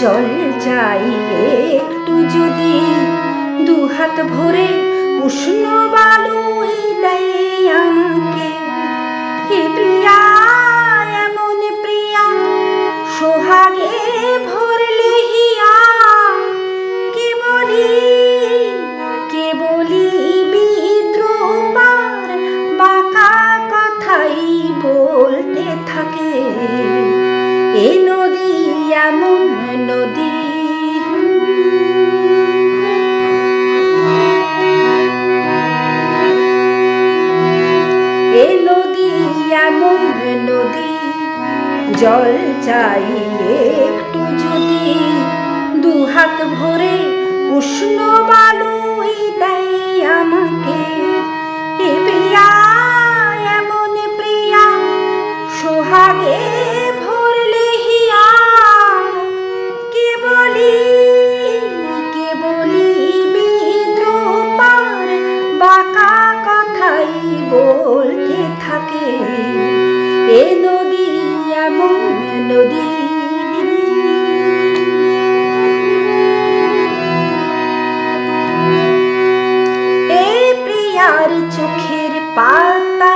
জল চাই একটু যদি দু হাত ভরে উষ্ণ বালু আমাকে নদী জল চাই একটু যদি দু হাত ভরে উষ্ণ বালুই দেয়। পাতা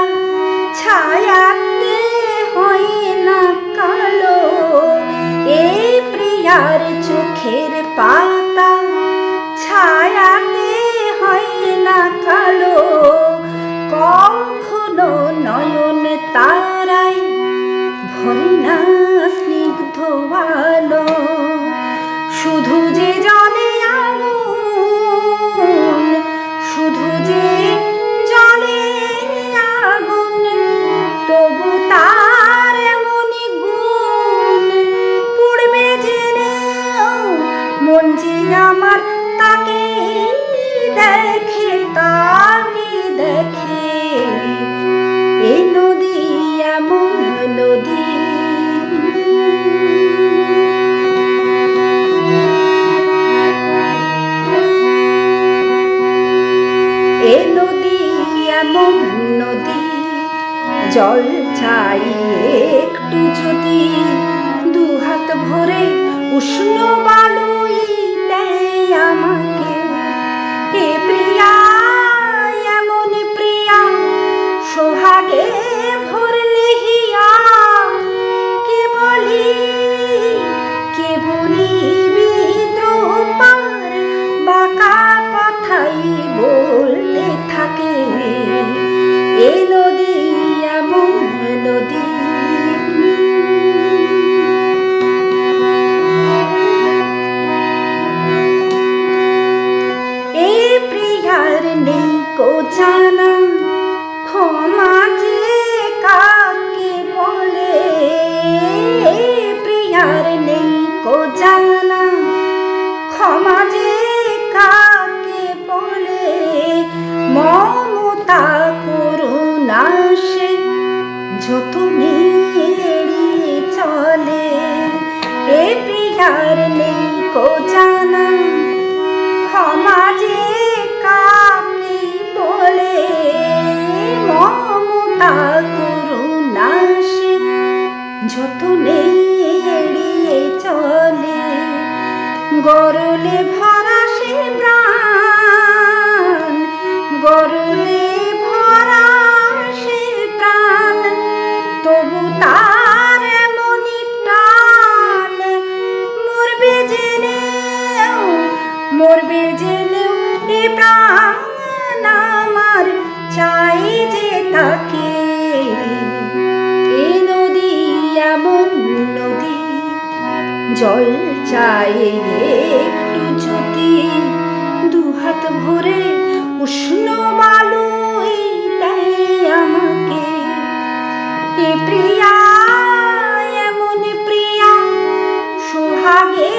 ছায়াতে হয় না কালো। এ প্রিয়ার চোখের পাতা ছায়াতে হয় না কালো। কখনো নয়ন তারাই ভরে না স্নিগ্ধ আলো। শুধু জল চাই একটু যদি দু হাত ভরে উষ্ণ বালুই দেয় আমাকে। এ প্রিয়া, এমন প্রিয়া, সোহাগে যে কাকে বলে মমতা করুণা সে যত এড়িয়ে চলে। এ প্রিয়ার নেই কো জানা। গরলে ভরা সে প্রাণ, গরলে ভরা সে প্রাণ, তবু তার মনি টান। মরবে জেনেও মরবে জেনেও এ প্রাণ। গায়ে একটু জ্যোতি দুহাত ভরে উষ্ণ বালুই আমাকে। এ প্রিয়া, এমন প্রিয়া, সোহাগে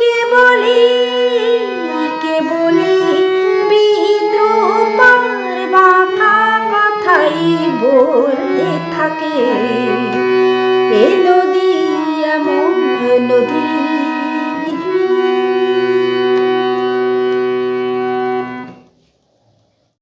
কে কে বলতে থাকে।